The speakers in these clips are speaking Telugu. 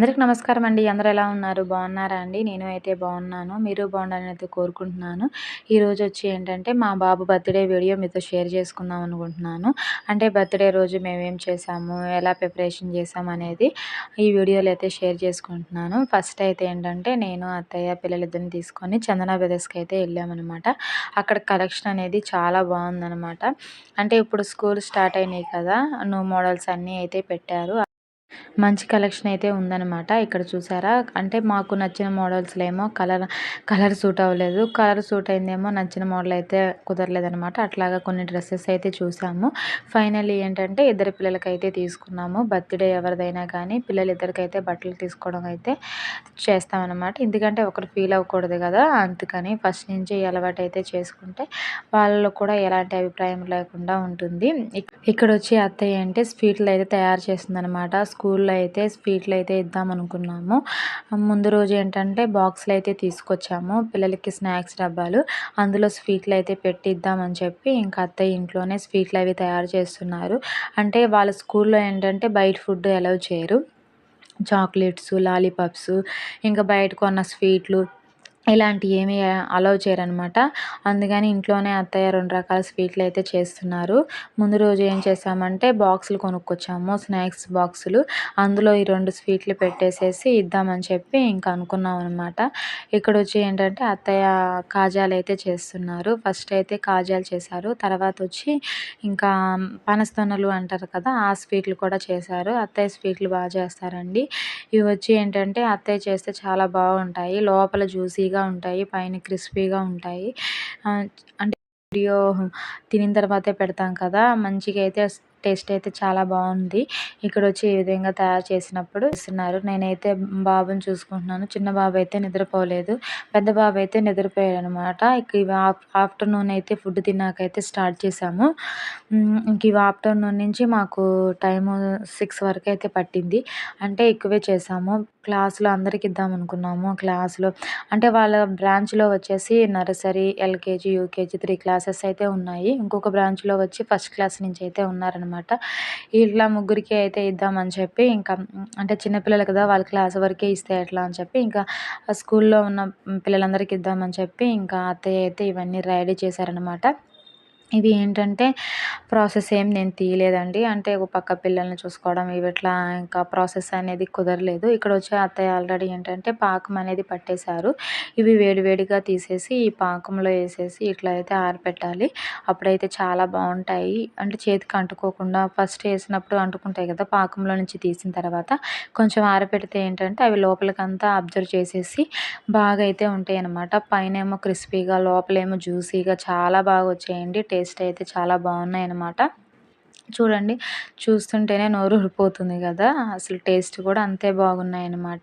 అందరికి నమస్కారం అండి. అందరూ ఎలా ఉన్నారు? బాగున్నారా అండి? నేను అయితే బాగున్నాను. మీరు బాగుండాలని అయితే కోరుకుంటున్నాను. ఈరోజు వచ్చి ఏంటంటే మా బాబు బర్త్డే వీడియో మీతో షేర్ చేసుకుందాం అనుకుంటున్నాను. అంటే బర్త్డే రోజు మేమేం చేసాము? ఎలా ప్రిపరేషన్ చేసాము అనేది ఈ వీడియోలో అయితే షేర్ చేసుకుంటున్నాను. ఫస్ట్ అయితే ఏంటంటే నేను అత్తయ్య పిల్లలిద్దరిని తీసుకొని చందన బ్రదర్స్కి అయితే వెళ్ళామన్నమాట. అక్కడ కలెక్షన్ అనేది చాలా బాగుందన్నమాట. అంటే ఇప్పుడు స్కూల్ స్టార్ట్ అయినాయి కదా న్యూ మోడల్స్ అన్నీ అయితే పెట్టారు. మంచి కలెక్షన్ అయితే ఉందన్నమాట. ఇక్కడ చూసారా? అంటే మాకు నచ్చిన మోడల్స్లో ఏమో కలర్ కలర్ సూట్ అవ్వలేదు. కలర్ సూట్ అయిందేమో నచ్చిన మోడల్ అయితే కుదరలేదనమాట అట్లాగా కొన్ని డ్రెస్సెస్ అయితే చూసాము. ఫైనల్ ఏంటంటే ఇద్దరు పిల్లలకైతే తీసుకున్నాము. బర్త్డే ఎవరిదైనా కానీ పిల్లలు ఇద్దరికైతే బట్టలు తీసుకోవడం అయితే చేస్తామన్నమాట. ఎందుకంటే ఒకరు ఫీల్ అవ్వకూడదు కదా. అందుకని ఫస్ట్ నుంచి అలవాటు అయితే చేసుకుంటే వాళ్ళలో కూడా ఎలాంటి అభిప్రాయం లేకుండా ఉంటుంది. ఇక్కడ వచ్చి అత్తయ్య అంటే స్వీట్లు అయితే తయారు చేస్తుందన్నమాట. స్కూల్లో అయితే స్వీట్లు అయితే ఇద్దాం అనుకున్నాము ముందు రోజు ఏంటంటే బాక్స్లు అయితే తీసుకొచ్చాము. పిల్లలకి స్నాక్స్ డబ్బాలు. అందులో స్వీట్లు అయితే పెట్టి ఇద్దామని చెప్పి ఇంకా అత్తయ్య ఇంట్లోనే స్వీట్లు అవి తయారు చేస్తున్నారు. అంటే వాళ్ళ స్కూల్లో ఏంటంటే బయట ఫుడ్ అలౌ చేయరు. చాక్లెట్స్ లాలీపాప్స్ ఇంకా బయట కొన్న స్వీట్లు ఇలాంటివి ఏమీ అలౌ చేయరనమాట. అందుకని ఇంట్లోనే అత్తయ్య రెండు రకాల స్వీట్లు అయితే చేస్తున్నారు. ముందు రోజు ఏం చేసామంటే బాక్సులు కొనుక్కొచ్చాము స్నాక్స్ బాక్సులు. అందులో ఈ రెండు స్వీట్లు పెట్టేసేసి ఇద్దామని చెప్పి ఇంకా అనుకున్నాం అనమాట ఇక్కడ వచ్చి ఏంటంటే అత్తయ్య కాజాలు అయితే చేస్తున్నారు. ఫస్ట్ అయితే కాజాలు చేశారు. తర్వాత వచ్చి ఇంకా పనస్తొన్నలు అంటారు కదా ఆ స్వీట్లు కూడా చేశారు. అత్తయ్య స్వీట్లు బాగా చేస్తారండి. ఇవి వచ్చి ఏంటంటే అత్తయ్య చేస్తే చాలా బాగుంటాయి. లోపల క్రిస్పీగా ఉంటాయి పైన క్రిస్పీగా ఉంటాయి. అంటే వీడియో తినిన తర్వాతే పెడతాం కదా మంచిగా అయితే టేస్ట్ అయితే చాలా బాగుంది. ఇక్కడ వచ్చి ఈ విధంగా తయారు చేసినప్పుడు ఇస్తున్నారు. నేనైతే బాబుని చూసుకుంటున్నాను. చిన్న బాబు అయితే నిద్రపోలేదు. పెద్ద బాబు అయితే నిద్రపోయాడు అనమాట ఆఫ్టర్నూన్ అయితే ఫుడ్ తిన్నాకైతే స్టార్ట్ చేసాము ఇంక ఇవి ఆఫ్టర్నూన్ నుంచి మాకు టైము సిక్స్ వరకు అయితే పట్టింది. అంటే ఎక్కువే చేసాము. క్లాస్లో అందరికి ఇద్దాం అనుకున్నాము క్లాస్లో అంటే వాళ్ళ బ్రాంచ్లో వచ్చేసి nursery LKG UKG three classes అయితే ఉన్నాయి. ఇంకొక బ్రాంచ్లో వచ్చి ఫస్ట్ క్లాస్ నుంచి అయితే ఉన్నారనమాట ఇట్లా ముగ్గురికి అయితే ఇద్దామని చెప్పి ఇంకా అంటే చిన్నపిల్లలు కదా వాళ్ళ క్లాస్ వరకే ఇస్తే ఎట్లా అని చెప్పి ఇంకా స్కూల్లో ఉన్న పిల్లలందరికీ ఇద్దామని చెప్పి ఇంకా అత్తయ్య అయితే ఇవన్నీ రెడీ చేశారనమాట ఇవి ఏంటంటే ప్రాసెస్ ఏం నేను తీయలేదండి. అంటే ఒక పక్క పిల్లల్ని చూసుకోవడం ఇవి ఇట్లా ఇంకా ప్రాసెస్ అనేది కుదరలేదు. ఇక్కడ వచ్చే అత్తయ్య ఆల్రెడీ ఏంటంటే పాకం అనేది పట్టేశారు. ఇవి వేడివేడిగా తీసేసి ఈ పాకంలో వేసేసి ఇట్లా అయితే ఆరబెట్టాలి అప్పుడైతే చాలా బాగుంటాయి. అంటే చేతికి అంటుకోకుండా ఫస్ట్ వేసినప్పుడు అంటుకుంటాయి కదా పాకంలో నుంచి తీసిన తర్వాత. కొంచెం ఆరబెడితే ఏంటంటే అవి లోపలికంతా అబ్జర్వ్ చేసేసి బాగా అయితే ఉంటాయి అన్నమాట పైన ఏమో క్రిస్పీగా లోపలేమో జ్యూసీగా చాలా బాగా వచ్చాయండి. టేస్ట్ టేస్ట్ అయితే చాలా బాగున్నాయి అన్నమాట చూడండి చూస్తుంటేనే నోరు ఊరిపోతుంది కదా. అసలు టేస్ట్ కూడా అంతే బాగున్నాయి అనమాట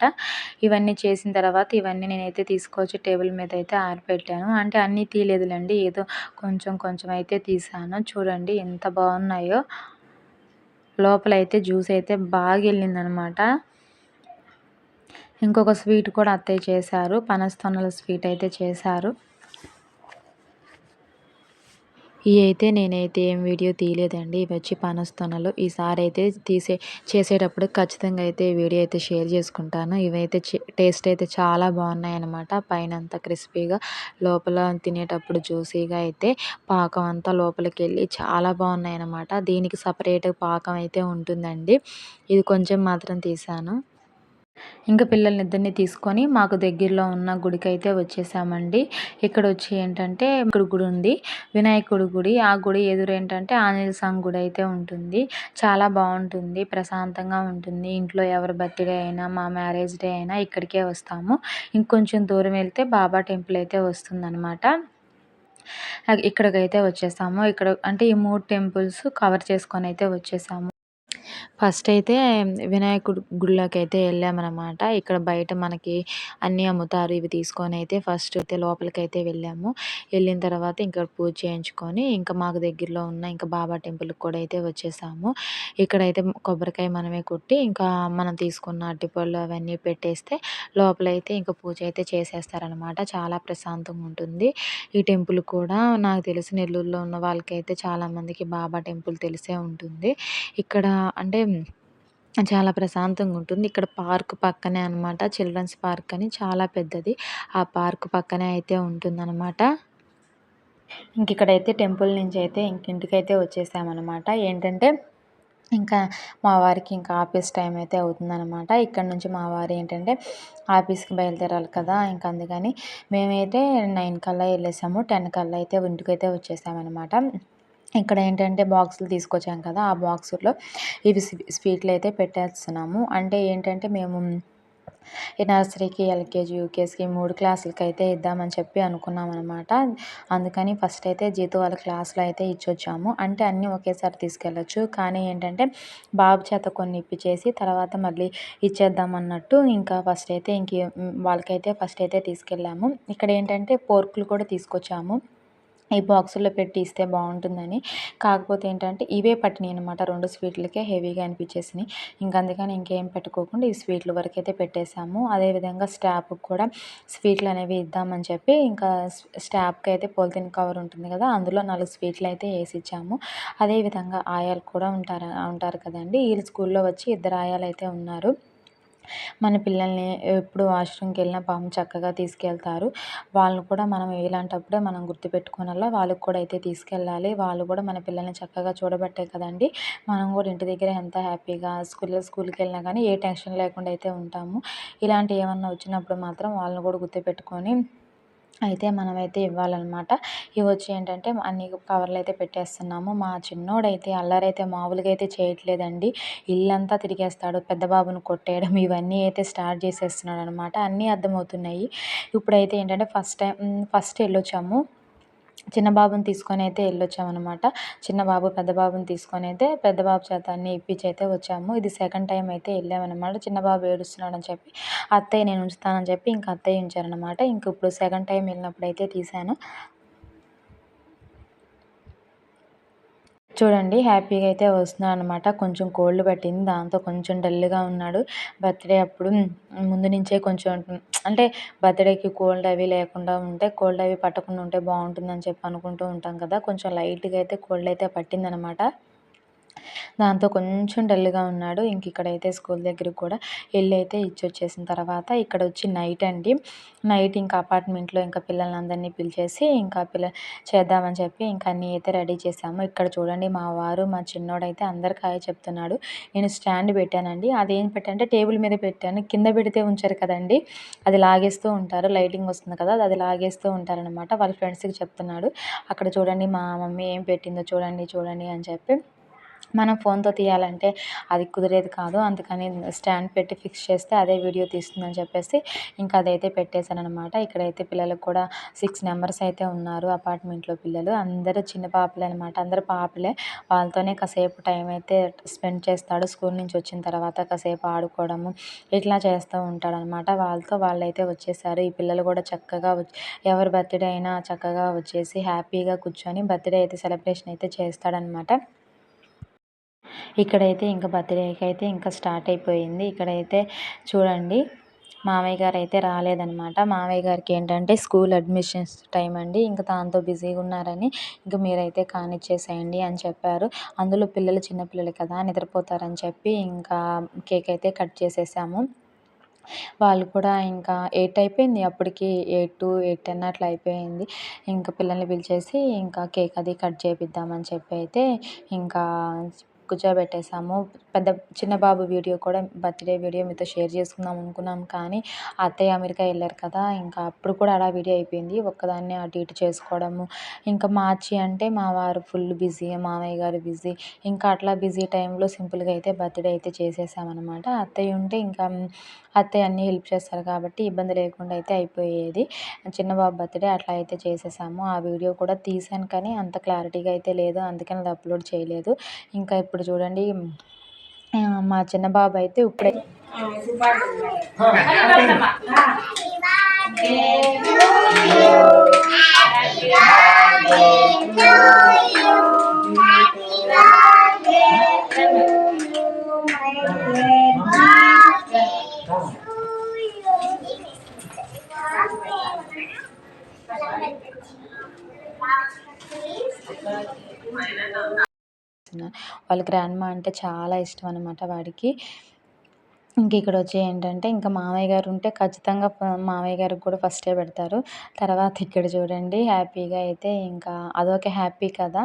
ఇవన్నీ చేసిన తర్వాత ఇవన్నీ నేనైతే తీసుకొచ్చి టేబుల్ మీద అయితే ఆరిపెట్టాను. అంటే అన్నీ తీయలేదులేండి ఏదో కొంచెం కొంచెం అయితే తీసాను. చూడండి ఎంత బాగున్నాయో. లోపల అయితే జ్యూస్ అయితే బాగా వెళ్ళిందనమాట ఇంకొక స్వీట్ కూడా అత్తయ్య చేశారు. పనస్తొన్నల స్వీట్ అయితే చేశారు. ఇవి అయితే నేనైతే ఏం వీడియో తీయలేదండి. ఇవి వచ్చి పనస్తొనలు. ఈసారి అయితే తీసే చేసేటప్పుడు ఖచ్చితంగా అయితే వీడియో అయితే షేర్ చేసుకుంటాను. ఇవైతే టేస్ట్ అయితే చాలా బాగున్నాయి అనమాట పైన అంతా క్రిస్పీగా లోపల తినేటప్పుడు జ్యూసీగా అయితే పాకం అంతా లోపలికి వెళ్ళి చాలా బాగున్నాయి అనమాట దీనికి సపరేట్ పాకం అయితే ఉంటుందండి. ఇది కొంచెం మాత్రం తీసాను. ఇంకా పిల్లల్ని ఇద్దరిని తీసుకొని మాకు దగ్గరలో ఉన్న గుడికి అయితే వచ్చేసామండి. ఇక్కడ వచ్చి ఏంటంటే ఇక్కడ గుడి ఉంది వినాయకుడి గుడి. ఆ గుడి ఎదురు ఏంటంటే ఆంజనేయ స్వామి గుడి అయితే ఉంటుంది. చాలా బాగుంటుంది ప్రశాంతంగా ఉంటుంది. ఇంట్లో ఎవరి బర్త్డే అయినా మా మ్యారేజ్ డే అయినా ఇక్కడికే వస్తాము. ఇంకొంచెం దూరం వెళ్తే బాబా టెంపుల్ అయితే వస్తుందన్నమాట. ఇక్కడికైతే వచ్చేసాము. ఇక్కడ అంటే ఈ మూడు టెంపుల్స్ కవర్ చేసుకొని అయితే వచ్చేసాము. ఫస్ట్ అయితే వినాయకుడి గుడిలోకి అయితే వెళ్ళామన్నమాట. ఇక్కడ బయట మనకి అన్నీ అమ్ముతారు ఇవి తీసుకొని అయితే ఫస్ట్ అయితే లోపలికి అయితే వెళ్ళాము. వెళ్ళిన తర్వాత ఇంకా పూజ చేయించుకొని ఇంకా మాకు దగ్గరలో ఉన్న ఇంకా బాబా టెంపుల్కి కూడా అయితే వచ్చేసాము. ఇక్కడైతే కొబ్బరికాయ మనమే కొట్టి ఇంకా మనం తీసుకున్న అరటిపళ్ళు అవన్నీ పెట్టేస్తే లోపలైతే ఇంకా పూజ అయితే చేసేస్తారనమాట చాలా ప్రశాంతంగా ఉంటుంది. ఈ టెంపుల్ కూడా నాకు తెలిసి నెల్లూరులో ఉన్న వాళ్ళకైతే చాలామందికి బాబా టెంపుల్ తెలిసే ఉంటుంది. ఇక్కడ అంటే చాలా ప్రశాంతంగా ఉంటుంది. ఇక్కడ పార్క్ పక్కనే అనమాట చిల్డ్రన్స్ పార్క్ అని చాలా పెద్దది. ఆ పార్క్ పక్కనే అయితే ఉంటుందన్నమాట. ఇంక ఇక్కడైతే టెంపుల్ నుంచి అయితే ఇంకింటికైతే వచ్చేసామన్నమాట. ఏంటంటే ఇంకా మా వారికి ఇంకా ఆఫీస్ టైం అయితే అవుతుందన్నమాట. ఇక్కడ నుంచి మా వారు ఏంటంటే ఆఫీస్కి బయలుదేరాలి కదా ఇంకా అందుకని మేమైతే నైన్ కల్లా వెళ్ళేసాము. టెన్ కల్లా అయితే ఇంటికైతే వచ్చేసామన్నమాట. ఇక్కడ ఏంటంటే బాక్సులు తీసుకొచ్చాం కదా ఆ బాక్సుల్లో ఇవి స్వీట్లు అయితే పెట్టేస్తున్నాము. అంటే ఏంటంటే మేము ఈ నర్సరీకి ఎల్కేజీ యూకేజీకి మూడు క్లాసులకి అయితే ఇద్దామని చెప్పి అనుకున్నాం అనమాట అందుకని ఫస్ట్ అయితే జీతు వాళ్ళ క్లాస్లో అయితే ఇచ్చొచ్చాము. అంటే అన్నీ ఒకేసారి తీసుకెళ్ళచ్చు. కానీ ఏంటంటే బాబు చేత కొన్ని ఇప్పించేసి తర్వాత మళ్ళీ ఇచ్చేద్దాం అన్నట్టు ఇంకా ఫస్ట్ అయితే ఇంక వాళ్ళకైతే ఫస్ట్ అయితే తీసుకెళ్ళాము. ఇక్కడ ఏంటంటే పోర్కులు కూడా తీసుకొచ్చాము. ఈ బాక్సుల్లో పెట్టి ఇస్తే బాగుంటుందని. కాకపోతే ఏంటంటే ఇవే పట్టినాయి అనమాట రెండు స్వీట్లకే హెవీగా అనిపించేసినాయి. ఇంకా అందుకని ఇంకేం పెట్టుకోకుండా ఈ స్వీట్ల వరకు అయితే పెట్టేశాము. అదేవిధంగా స్టాప్కి కూడా స్వీట్లు అనేవి ఇద్దామని చెప్పి ఇంకా స్టాప్కి అయితే పోలిథిన్ కవర్ ఉంటుంది కదా అందులో నాలుగు స్వీట్లు అయితే వేసి ఇచ్చాము అదేవిధంగా ఆయాలు కూడా ఉంటారు ఉంటారు కదండి. వీళ్ళు స్కూల్లో వచ్చి ఇద్దరు ఆయాలు అయితే ఉన్నారు. మన పిల్లల్ని ఎప్పుడు వాష్రూమ్కి వెళ్ళినా పాపం చక్కగా తీసుకెళ్తారు. వాళ్ళని కూడా మనం ఇలాంటప్పుడే మనం గుర్తుపెట్టుకోనల్లా వాళ్ళకి కూడా అయితే తీసుకెళ్ళాలి. వాళ్ళు కూడా మన పిల్లల్ని చక్కగా చూడబట్టే కదండి. మనం కూడా ఇంటి దగ్గర ఎంత హ్యాపీగా స్కూల్లో స్కూల్కి వెళ్ళినా కానీ ఏ టెన్షన్ లేకుండా అయితే ఉంటాము. ఇలాంటి ఏమన్నా వచ్చినప్పుడు మాత్రం వాళ్ళని కూడా గుర్తుపెట్టుకొని అయితే మనమైతే ఇవ్వాలన్నమాట. ఇవి వచ్చి ఏంటంటే అన్ని కవర్లు అయితే పెట్టేస్తున్నాము. మా చిన్నోడైతే అల్లరైతే మామూలుగా అయితే చేయట్లేదండి. ఇల్లంతా తిరిగేస్తాడు. పెద్ద బాబుని కొట్టేయడం ఇవన్నీ అయితే స్టార్ట్ చేసేస్తున్నాడు అనమాట అన్నీ అర్థమవుతున్నాయి. ఇప్పుడైతే ఏంటంటే ఫస్ట్ టైం ఫస్ట్ వెళ్ళొచ్చాము. చిన్న బాబుని తీసుకొని అయితే వెళ్ళొచ్చామన్నమాట. చిన్న బాబు పెద్ద బాబుని తీసుకొని అయితే పెద్ద బాబు చేత అన్ని ఇప్పించి అయితే వచ్చాము. ఇది సెకండ్ టైం అయితే వెళ్ళామన్నమాట. చిన్న బాబు ఏడుస్తున్నాడని చెప్పి అత్తయ్య నేను ఉంచుతానని చెప్పి ఇంకా అత్తయ్య ఉంచారనమాట ఇంక ఇప్పుడు సెకండ్ టైం వెళ్ళినప్పుడు అయితే తీశాను. చూడండి హ్యాపీగా అయితే వస్తున్నాడు అనమాట కొంచెం కోల్డ్ పట్టింది. దాంతో కొంచెం డల్గా ఉన్నాడు. బర్త్డే అప్పుడు ముందు నుంచే కొంచెం అంటే బర్త్డేకి కోల్డ్ అవి లేకుండా ఉంటే కోల్డ్ అవి పట్టకుండా ఉంటే బాగుంటుందని చెప్పి అనుకుంటూ ఉంటాం కదా. కొంచెం లైట్గా అయితే కోల్డ్ అయితే పట్టిందనమాట దాంతో కొంచెం డల్గా ఉన్నాడు. ఇంక ఇక్కడైతే స్కూల్ దగ్గరికి కూడా వెళ్ళి అయితే ఇచ్చి వచ్చేసిన తర్వాత ఇక్కడ వచ్చి నైట్ అండి. నైట్ ఇంకా అపార్ట్మెంట్లో ఇంకా పిల్లలందరినీ పిలిచేసి ఇంకా పిల్ల చేద్దామని చెప్పి ఇంకా అన్నీ అయితే రెడీ చేసాము. ఇక్కడ చూడండి మా వారు మా చిన్నోడైతే అందరికి చెప్తున్నాడు. నేను స్టాండ్ పెట్టానండి. అదేం పెట్టానంటే టేబుల్ మీద పెట్టాను. కింద పెడితే ఉంచారు కదండి. అది లాగేస్తూ ఉంటారు. లైటింగ్ వస్తుంది కదా అది లాగేస్తూ ఉంటారనమాట వాళ్ళ ఫ్రెండ్స్కి చెప్తున్నాడు. అక్కడ చూడండి మా మమ్మీ ఏం పెట్టిందో చూడండి చూడండి అని చెప్పి మనం ఫోన్తో తీయాలంటే అది కుదిరేది కాదు. అందుకని స్టాండ్ పెట్టి ఫిక్స్ చేస్తే అదే వీడియో తీస్తుందని చెప్పేసి ఇంకా అదైతే పెట్టేశాను అనమాట ఇక్కడైతే పిల్లలకు కూడా సిక్స్ నెంబర్స్ అయితే ఉన్నారు అపార్ట్మెంట్లో పిల్లలు. అందరూ చిన్న పాపలే అనమాట అందరూ పాపలే. వాళ్ళతోనే కాసేపు టైం అయితే స్పెండ్ చేస్తాడు. స్కూల్ నుంచి వచ్చిన తర్వాత కాసేపు ఆడుకోవడము ఇట్లా చేస్తూ ఉంటాడనమాట వాళ్ళతో వాళ్ళైతే వచ్చేసారు. ఈ పిల్లలు కూడా చక్కగా ఎవరి బర్త్డే అయినా చక్కగా వచ్చేసి హ్యాపీగా కూర్చొని బర్త్డే అయితే సెలబ్రేషన్ అయితే చేస్తాడనమాట ఇక్కడైతే ఇంకా బర్త్డేకి అయితే ఇంకా స్టార్ట్ అయిపోయింది. ఇక్కడైతే చూడండి మామయ్య గారు అయితే రాలేదనమాట మామయ్య గారికి ఏంటంటే స్కూల్ అడ్మిషన్స్ టైం అండి. ఇంకా దాంతో బిజీగా ఉన్నారని ఇంకా మీరైతే కానిచ్చేసేయండి అని చెప్పారు. అందులో పిల్లలు చిన్నపిల్లలు కదా నిద్రపోతారని చెప్పి ఇంకా కేక్ అయితే కట్ చేసేసాము. వాళ్ళు కూడా ఇంకా ఎయిట్ అయిపోయింది. అప్పటికి ఎయిట్ టు ఎయిట్ టెన్ అట్లా అయిపోయింది. ఇంకా పిల్లల్ని పిలిచేసి ఇంకా కేక్ అది కట్ చేపిద్దామని చెప్పి అయితే ఇంకా కూర్చోబెట్టేసాము పెద్ద చిన్న బాబు వీడియో కూడా బర్త్డే వీడియో మీతో షేర్ చేసుకుందాం అనుకున్నాం. కానీ అత్తయ్య అమెరికా వెళ్ళారు కదా ఇంకా అప్పుడు కూడా అలా వీడియో అయిపోయింది. ఒక్కదాన్నే అటు ఇటు చేసుకోవడము. ఇంకా మార్చి అంటే మా వారు ఫుల్ బిజీ మామయ్య గారు బిజీ. ఇంకా అట్లా బిజీ టైంలో సింపుల్గా అయితే బర్త్డే అయితే చేసేసామన్నమాట. అత్తయ్య ఉంటే ఇంకా అత్తయ్య అన్నీ హెల్ప్ చేస్తారు కాబట్టి ఇబ్బంది లేకుండా అయితే అయిపోయేది. చిన్న బాబు బర్త్డే అట్లా అయితే చేసేసాము. ఆ వీడియో కూడా తీసాను కానీ అంత క్లారిటీగా అయితే లేదు. అందుకని అది అప్లోడ్ చేయలేదు. ఇంకా ఇప్పుడు చూడండి. మా చిన్న బాబు అయితే ఇప్పుడే వాళ్ళ గ్రాండ్మా అంటే చాలా ఇష్టం అనమాట వాడికి. ఇంక ఇక్కడ వచ్చి ఏంటంటే ఇంకా మామయ్య గారు ఉంటే ఖచ్చితంగా మామయ్య గారికి కూడా ఫస్టే పెడతారు. తర్వాత ఇక్కడ చూడండి హ్యాపీగా అయితే ఇంకా అదొక హ్యాపీ కదా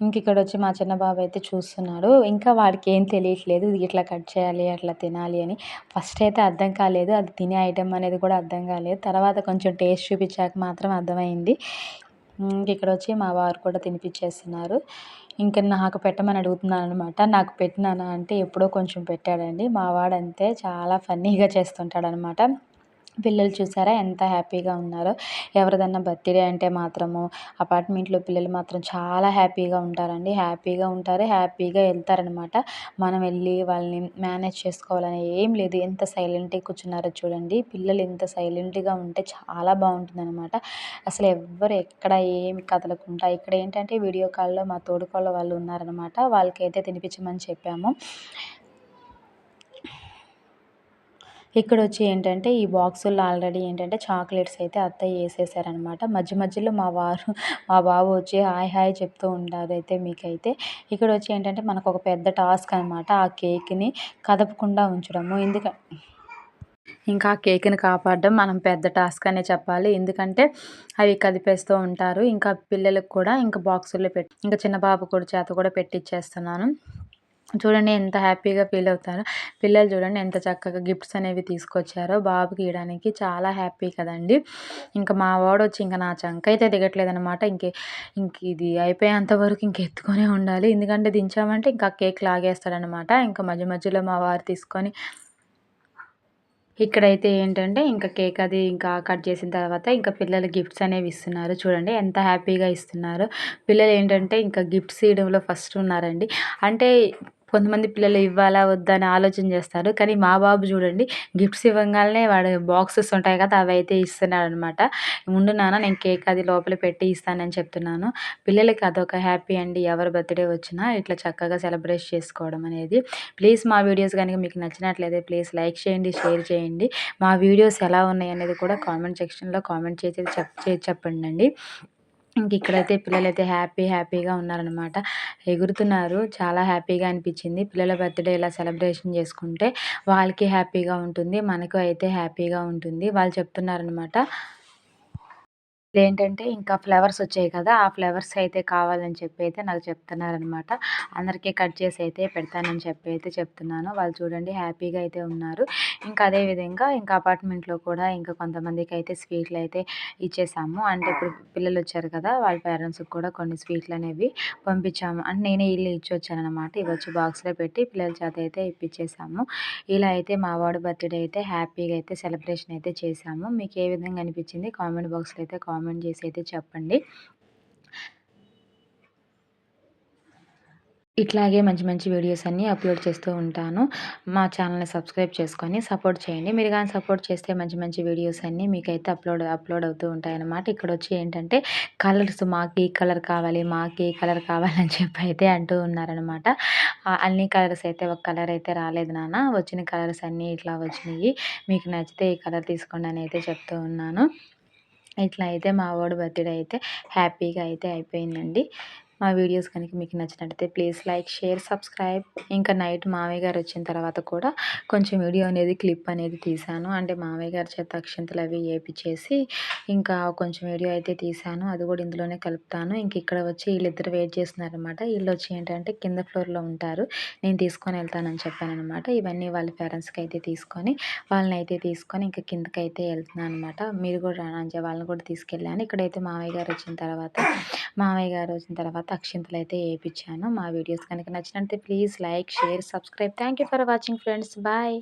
ఇంక ఇక్కడ వచ్చి మా చిన్న బాబు అయితే చూస్తున్నాడు. ఇంకా వాడికి ఏం తెలియట్లేదు ఇట్లా కట్ చేయాలి అట్లా తినాలి అని. ఫస్ట్ అయితే అర్థం కాలేదు. అది తినే ఐటెం అనేది కూడా అర్థం కాలేదు. తర్వాత కొంచెం టేస్ట్ చూపించాక మాత్రం అర్థమైంది. ఇక్కడ వచ్చి మా వారు కూడా తినిపించేస్తున్నారు ఇంకా నాకు పెట్టమని అడుగుతున్నాను అనమాట నాకు పెట్టినానా అంటే ఎప్పుడో కొంచెం పెట్టాడండి. మా వాడు అంతే చాలా ఫన్నీగా చేస్తుంటాడు అనమాట పిల్లలు చూసారా? ఎంత హ్యాపీగా ఉన్నారో. ఎవరిదన్నా బర్త్డే అంటే మాత్రము అపార్ట్మెంట్లో పిల్లలు మాత్రం చాలా హ్యాపీగా ఉంటారండి. హ్యాపీగా ఉంటారు హ్యాపీగా వెళ్తారనమాట. మనం వెళ్ళి వాళ్ళని మేనేజ్ చేసుకోవాలని ఏం లేదు. ఎంత సైలెంట్గా కూర్చున్నారో చూడండి. పిల్లలు ఎంత సైలెంట్గా ఉంటే చాలా బాగుంటుంది అనమాట అసలు ఎవ్వరు ఎక్కడ ఏమి కదలకుండా ఇక్కడ ఏంటంటే వీడియో కాల్లో మా తోడుకోళ్ళ వాళ్ళు ఉన్నారనమాట. వాళ్ళకైతే తినిపించమని చెప్పాము. ఇక్కడ వచ్చి ఏంటంటే ఈ బాక్సుల్లో ఆల్రెడీ ఏంటంటే చాక్లెట్స్ అయితే అత్తయ్య వేసేసారనమాట. మధ్య మధ్యలో మా వారు మా బాబు వచ్చి హాయ్ హాయ్ చెప్తూ ఉంటారు అయితే మీకైతే. ఇక్కడ వచ్చి ఏంటంటే మనకు ఒక పెద్ద టాస్క్ అనమాట ఆ కేక్ని కదపకుండా ఉంచడము. ఎందుకంటే ఇంకా కేక్ని కాపాడడం మనం పెద్ద టాస్క్ అనే చెప్పాలి. ఎందుకంటే అవి కదిపేస్తూ ఉంటారు. ఇంకా పిల్లలకు కూడా ఇంకా బాక్సుల్లో పెట్టి ఇంకా చిన్న బాబు కూడా చేత కూడా పెట్టిచ్చేస్తున్నాను. చూడండి ఎంత హ్యాపీగా ఫీల్ అవుతారో. పిల్లలు చూడండి ఎంత చక్కగా గిఫ్ట్స్ అనేవి తీసుకొచ్చారో. బాబుకి ఇవ్వడానికి చాలా హ్యాపీ కదండి. ఇంకా మా వాడు వచ్చి ఇంకా నా చంక అయితే దిగట్లేదు అనమాట ఇంకే ఇంక ఇది అయిపోయేంత వరకు ఇంక ఎత్తుకొనే ఉండాలి. ఎందుకంటే దించామంటే ఇంకా కేక్ లాగేస్తాడనమాట ఇంకా మధ్య మధ్యలో మా వారు తీసుకొని ఇక్కడైతే ఏంటంటే ఇంకా కేక్ అది ఇంకా కట్ చేసిన తర్వాత ఇంకా పిల్లలు గిఫ్ట్స్ అనేవి ఇస్తున్నారు. చూడండి ఎంత హ్యాపీగా ఇస్తున్నారు. పిల్లలు ఏంటంటే ఇంకా గిఫ్ట్స్ ఇవ్వడంలో ఫస్ట్ ఉన్నారండి. అంటే కొంతమంది పిల్లలు ఇవ్వాలా వద్దా అని ఆలోచన చేస్తారు. కానీ మా బాబు చూడండి గిఫ్ట్స్ ఇవ్వగానే వాడు బాక్సెస్ ఉంటాయి కదా అవి అయితే ఇస్తున్నాడు అనమాట ముందు నాన్న నేను కేక్ అది లోపల పెట్టి ఇస్తానని చెప్తున్నాను. పిల్లలకి అదొక హ్యాపీ అండి ఎవరి బర్త్డే వచ్చినా ఇట్లా చక్కగా సెలబ్రేట్ చేసుకోవడం అనేది. ప్లీజ్ మా వీడియోస్ కనుక మీకు నచ్చినట్లయితే ప్లీజ్ లైక్ చేయండి షేర్ చేయండి. మా వీడియోస్ ఎలా ఉన్నాయి అనేది కూడా కామెంట్ సెక్షన్లో కామెంట్ చేసి చెప్ చెప్పండి అండి ఇంక ఇక్కడైతే పిల్లలైతే హ్యాపీ హ్యాపీగా ఉన్నారనమాట ఎగురుతున్నారు. చాలా హ్యాపీగా అనిపించింది. పిల్లల బర్త్డే ఇలా సెలబ్రేషన్ చేసుకుంటే వాళ్ళకి హ్యాపీగా ఉంటుంది. మనకు అయితే హ్యాపీగా ఉంటుంది. వాళ్ళు చెప్తున్నారనమాట ఏంటంటే ఇంకా ఫ్లవర్స్ వచ్చాయి కదా ఆ ఫ్లవర్స్ అయితే కావాలని చెప్పి అయితే నాకు చెప్తున్నారనమాట. అందరికీ కట్ చేసి అయితే పెడతానని చెప్పి అయితే చెప్తున్నాను. వాళ్ళు చూడండి హ్యాపీగా అయితే ఉన్నారు. ఇంకా అదేవిధంగా ఇంకా అపార్ట్మెంట్లో కూడా ఇంకా కొంతమందికి అయితే స్వీట్లు అయితే ఇచ్చేసాము. అంటే ఇప్పుడు పిల్లలు వచ్చారు కదా వాళ్ళ పేరెంట్స్కి కూడా కొన్ని స్వీట్లు అనేవి పంపించాము. అంటే నేనే ఇల్లు ఇచ్చి వచ్చానమాట ఇవి వచ్చి బాక్స్లో పెట్టి పిల్లల చేత అయితే ఇప్పించేసాము ఇలా అయితే మా వాడు బర్త్డే అయితే హ్యాపీగా అయితే సెలబ్రేషన్ అయితే చేసాము. మీకు ఏ విధంగా అనిపించింది కామెంట్ బాక్స్లో అయితే కామెంట్ కామెంట్ చేసి అయితే చెప్పండి. ఇట్లాగే మంచి మంచి వీడియోస్ అన్నీ అప్లోడ్ చేస్తూ ఉంటాను. మా ఛానల్ని సబ్స్క్రైబ్ చేసుకొని సపోర్ట్ చేయండి. మీరు కానీ సపోర్ట్ చేస్తే మంచి మంచి వీడియోస్ అన్నీ మీకైతే అప్లోడ్ అప్లోడ్ అవుతూ ఉంటాయన్నమాట. ఇక్కడ వచ్చి ఏంటంటే కలర్స్ మాకు ఈ కలర్ కావాలి మాకు ఈ కలర్ కావాలని చెప్పి అయితే అంటూ ఉన్నారనమాట అన్ని కలర్స్ అయితే ఒక కలర్ అయితే రాలేదు నాన్న. వచ్చిన కలర్స్ అన్నీ ఇట్లా వచ్చినాయి. మీకు నచ్చితే ఈ కలర్ తీసుకోండి అని అయితే చెప్తూ ఉన్నాను. ఇట్లా అయితే మా వాడు బర్త్డే అయితే హ్యాపీగా అయితే అయిపోయిందండి. మా వీడియోస్ కనుక మీకు నచ్చినట్టయితే ప్లీజ్ లైక్ షేర్ సబ్స్క్రైబ్. ఇంకా నైట్ మామయ్య గారు వచ్చిన తర్వాత కూడా కొంచెం వీడియో అనేది క్లిప్ అనేది తీశాను. అంటే మామయ్య గారి చేత అక్షంతలు అవి వేపించేసి ఇంకా కొంచెం వీడియో అయితే తీశాను. అది కూడా ఇందులోనే కలుపుతాను. ఇంక ఇక్కడ వచ్చి వీళ్ళిద్దరు వెయిట్ చేస్తున్నారనమాట వీళ్ళు వచ్చి ఏంటంటే కింద ఫ్లోర్లో ఉంటారు. నేను తీసుకొని వెళ్తానని చెప్పానమాట ఇవన్నీ వాళ్ళ పేరెంట్స్కి అయితే తీసుకొని వాళ్ళని అయితే తీసుకొని ఇంకా కిందకి అయితే వెళ్తున్నాను అనమాట మీరు కూడా రానంజే వాళ్ళని కూడా తీసుకెళ్ళాను. ఇక్కడైతే మామయ్య గారు వచ్చిన తర్వాత మామయ్య గారు వచ్చిన తర్వాత అక్షింతలు అయితే వేయించాను మా వీడియోస్ కనుక నచ్చినట్లయితే please like share subscribe. Thank for watching friends. Bye.